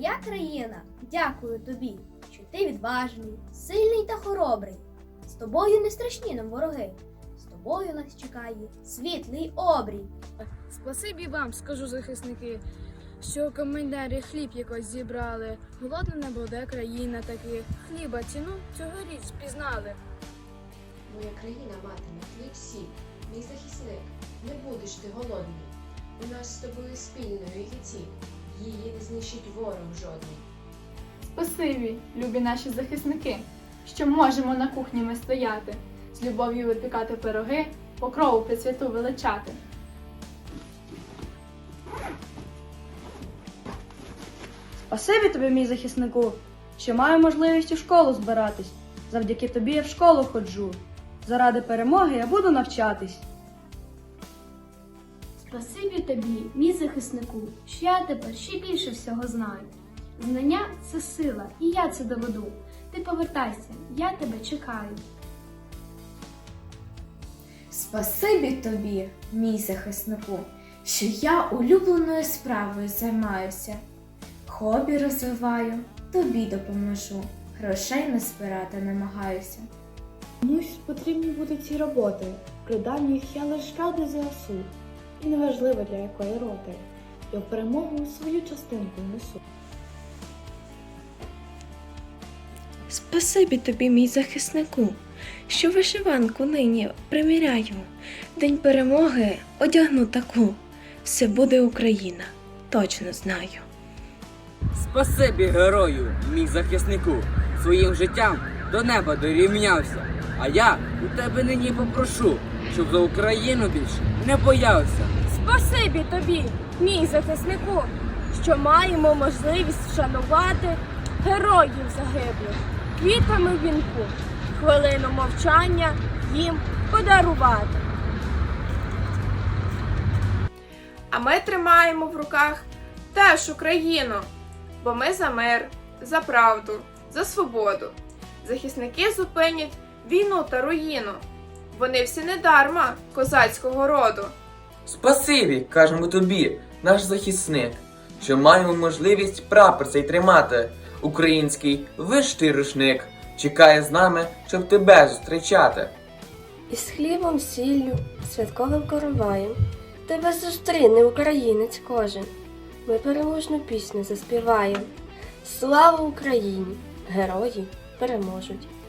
Моя країна, дякую тобі, що ти відважний, сильний та хоробрий. З тобою не страшні нам вороги. З тобою нас чекає світлий обрій. Спасибі вам, скажу захисники, що комендарі хліб якось зібрали. Голодна не буде країна таки. Хліба ціну цьогоріч спізнали. Моя країна матиме хліб сіль, мій захисник, не будеш ти голодний. У нас з тобою спільної є ціль, її не знищить ворог жодний. Спасибі, любі наші захисники, що можемо на кухні ми стояти, з любов'ю випікати пироги, покрову присвяту величати. Спасибі тобі, мій захиснику, що маю можливість у школу збиратись. Завдяки тобі я в школу ходжу. Заради перемоги я буду навчатись. Спасибі тобі, мій захиснику, що я тепер ще більше всього знаю. Знання це сила, і я це доведу. Ти повертайся, я тебе чекаю. Спасибі тобі, мій захиснику, що я улюбленою справою займаюся. Хобі розвиваю, тобі допоможу, грошей не збирати намагаюся. Комусь потрібні будуть ці роботи. Придам їх я лиш ради ЗСУ. І неважливо для якої роти. Я в перемогу свою частинку несу. Спасибі тобі, мій захиснику, що вишиванку нині приміряю. День перемоги одягну таку. Все буде Україна, точно знаю. Спасибі герою, мій захиснику, своїм життям до неба дорівнявся. А я у тебе нині попрошу, щоб за Україну більше не боявся. Спасибі тобі, мій захиснику, що маємо можливість вшанувати героїв загиблих квітами вінку, хвилину мовчання їм подарувати. А ми тримаємо в руках теж Україну, бо ми за мир, за правду, за свободу. Захисники зупинять війну та руїну. Вони всі недарма козацького роду. Спасибі, кажемо тобі, наш захисник, що маємо можливість прапор цей тримати. Український виштий рушник чекає з нами, щоб тебе зустрічати. Із хлібом, сіллю, святковим короваєм тебе зустріне українець кожен. Ми переможну пісню заспіваємо. Слава Україні! Герої переможуть!